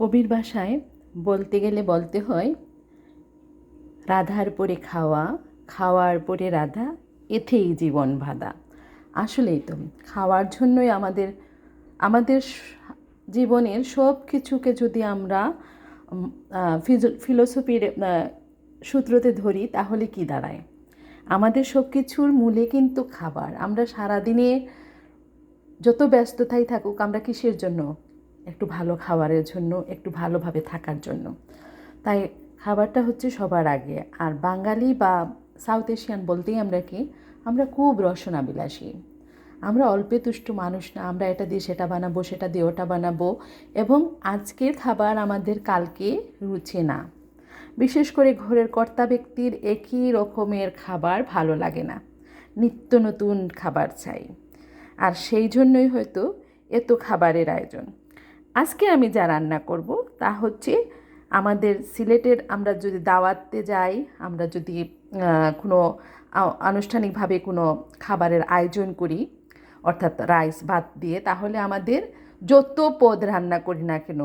কবির ভাষায় বলতে গেলে বলতে হয়, রাধার পরে খাওয়া, খাওয়ার পরে রাধা এথেই জীবন বাঁধা। আসলেই তো, খাওয়ার জন্যই আমাদের আমাদের জীবনের সব কিছুকে যদি আমরা ফিলোসফির সূত্রতে ধরি, তাহলে কি দাঁড়ায়? আমাদের সব কিছুর মূলে কিন্তু খাবার। আমরা সারাদিনে যত ব্যস্ততাই থাকুক, আমরা কিসের জন্য একটু ভালো খাবারের জন্য, একটু ভালোভাবে থাকার জন্য। তাই খাবারটা হচ্ছে সবার আগে। আর বাঙালি বা সাউথ এশিয়ান বলতেই আমরা কি, আমরা খুব রসনাবিলাসী। আমরা অল্পে তুষ্ট মানুষ না, আমরা এটা দিয়ে সেটা বানাবো, সেটা দিয়ে ওটা বানাবো। এবং আজকের খাবার আমাদের কালকে রুচে না। বিশেষ করে ঘরের কর্তা ব্যক্তির একই রকমের খাবার ভালো লাগে না। নিত্য নতুন খাবার চাই। আর সেই জন্যই হয়তো এত খাবারের আয়োজন। আজকে আমি যা রান্না করব তা হচ্ছে আমাদের সিলেটের আমরা যদি দাওয়াতে যাই, আমরা যদি কোনো আনুষ্ঠানিকভাবে কোনো খাবারের আয়োজন করি, অর্থাৎ রাইস ভাত দিয়ে, তাহলে আমাদের যত পদ রান্না করি না কেন,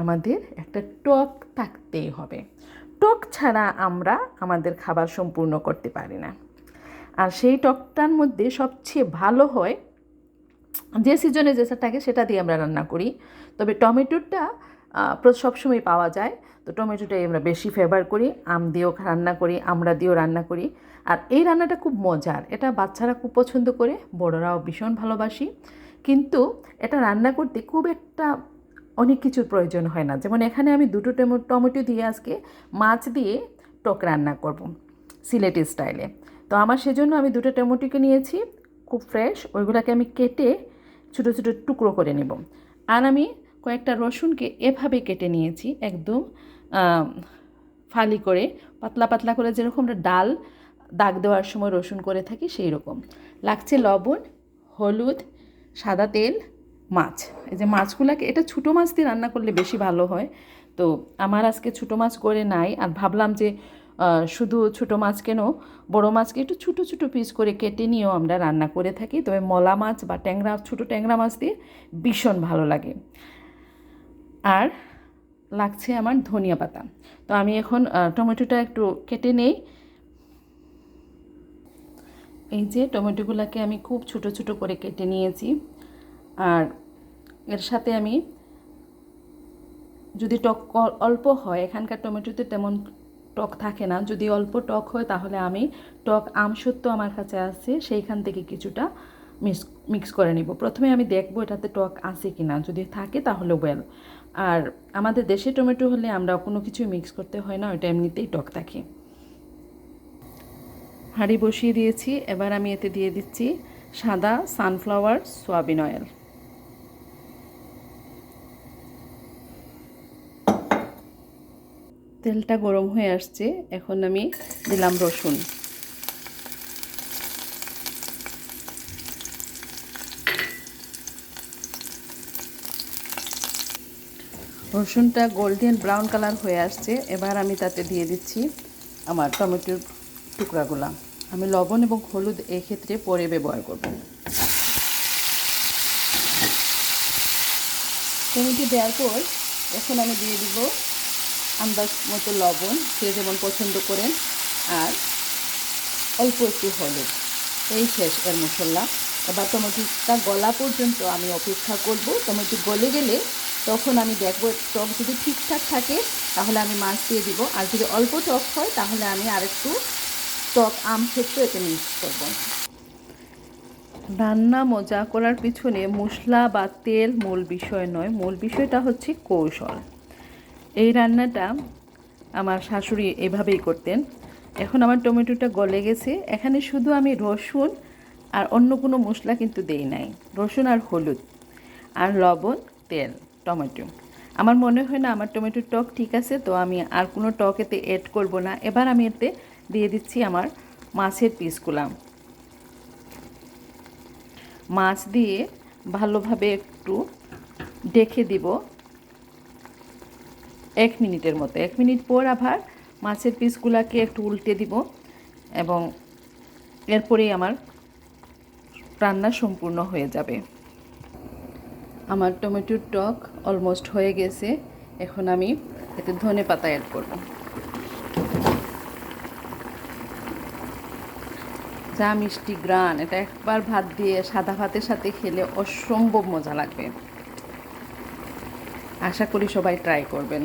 আমাদের একটা টক থাকতেই হবে। টক ছাড়া আমরা আমাদের খাবার সম্পূর্ণ করতে পারি না। আর সেই টকটার মধ্যে সবচেয়ে ভালো হয় যে সিজনে যেটা থাকে সেটা দিয়ে আমরা রান্না করি। তবে টমেটোটা সবসময় পাওয়া যায়। তো টমেটোটাই আমরা বেশি ফেভার করি। আম দিয়েও রান্না করি, আমরা দিয়েও রান্না করি। আর এই রান্নাটা খুব মজার। এটা বাচ্চারা খুব পছন্দ করে, বড়রাও ভীষণ ভালোবাসি। কিন্তু এটা রান্না করতে খুব একটা অনেক কিছুর প্রয়োজন হয় না। যেমন এখানে আমি দুটো টমেটো দিয়ে আজকে মাছ দিয়ে টক রান্না করব, সিলেটি স্টাইলে। তো আমার সেজন্য আমি দুটো টমেটোকে নিয়েছি। খুব ফ্রেশ ওইগুলোকে আমি কেটে ছোটো ছোটো টুকরো করে নেব। আর আমি কয়েকটা রসুনকে এভাবে কেটে নিয়েছি একদম ফালি করে, পাতলা পাতলা করে যেরকম আমরা ডাল, দাগ দেওয়ার সময় রসুন করে থাকি সেই রকম লাগছে লবণ, হলুদ, সাদা তেল, মাছ। এই যে মাছগুলোকে, এটা ছোটো মাছ দিয়ে রান্না করলে বেশি ভালো হয়। তো আমার আজকে ছোটো মাছ করে নাই, আর ভাবলাম যে শুধু ছোটো মাছ কেন, বড় মাছকে একটু ছোটো ছোটো পিস করে কেটে নিয়েও আমরা রান্না করে থাকি। তবে মলা মাছ বা ট্যাংরা, ছোটো ট্যাংরা মাছ দিয়ে ভীষণ ভালো লাগে। আর লাগছে আমার ধনিয়া পাতা। তো আমি এখন টমেটোটা একটু কেটে নেই। এই যে টমেটোগুলোকে আমি খুব ছোট ছোট করে কেটে নিয়েছি। আর এর সাথে আমি যদি টক অল্প হয়, এখানকার টমেটোতে তেমন টক থাকে না। যদি অল্প টক হয় তাহলে আমি টক আমসত্ব আমার কাছে আছে, সেইখান থেকে কিছুটা মিক্স মিক্স করে নিব। প্রথমে আমি দেখব এটাতে টক আছে কি না যদি থাকে তাহলে ওয়েল আর আমাদের দেশে টমেটো হলে আমরা কোনো কিছু মিক্স করতে হয় না, ওইটা এমনিতেই টক থাকে। হাঁড়ি বসিয়ে দিয়েছি, এবার আমি এতে দিয়ে দিচ্ছি সাদা সানফ্লাওয়ার সোয়াবিন অয়েল। তেলটা গরম হয়ে আসছে, এখন আমি দিলাম রসুন। রসুনটা গোল্ডেন ব্রাউন কালার হয়ে আসছে, এবার আমি তাতে দিয়ে দিচ্ছি আমার টমেটোর টুকরাগুলা। আমি লবণ এবং হলুদ এক্ষেত্রে পরে ব্যবহার করব। টমেটো দেওয়ার পর এখন আমি দিয়ে দিব আন্দাজ মতো লবণ, সে যেমন পছন্দ করেন, আর অল্প একটু হলুদ। এই শেষ এর মশলা। এবার টমেটোটা গলা পর্যন্ত আমি অপেক্ষা করব। টমেটো গলে গেলে তখন আমি দেখব টক যদি ঠিকঠাক থাকে, তাহলে আমি মাছ দিয়ে দিব। আর যদি অল্প টক হয়, তাহলে আমি আরেকটু টক আম ক্ষেত্রে এতে মিক্স করব। রান্না মজা করার পিছনে মশলা বা তেল মূল বিষয় নয়। মূল বিষয়টা হচ্ছে কৌশল। এই রান্নাটা আমার শাশুড়ি এভাবেই করতেন। এখন আমার টমেটোটা গলে গেছে। এখানে শুধু আমি রসুন আর অন্য কোনো মশলা কিন্তু দেই নাই। রসুন আর হলুদ আর লবণ, তেল, টমেটো। আমার মনে হয় না আমার টমেটোর টক ঠিক আছে, তো আমি আর কোনো টক এতে অ্যাড করব না। এবার আমি এতে দিয়ে দিচ্ছি আমার মাছের পিসগুলা। মাছ দিয়ে ভালোভাবে একটু ডেকে দিব। এক মিনিটের মতো। এক মিনিট পর আবার মাছের পিসগুলোকে একটু উল্টে দিব এবং এরপরেই আমার রান্না সম্পূর্ণ হয়ে যাবে। আমার টমেটোর টক অলমোস্ট হয়ে গেছে। এখন আমি এতে ধনে পাতা অ্যাড করব। যা মিষ্টি গ্রান, এটা একবার ভাত দিয়ে সাদা ভাতের সাথে খেলে অসম্ভব মজা লাগবে। আশা করি সবাই ট্রাই করবেন।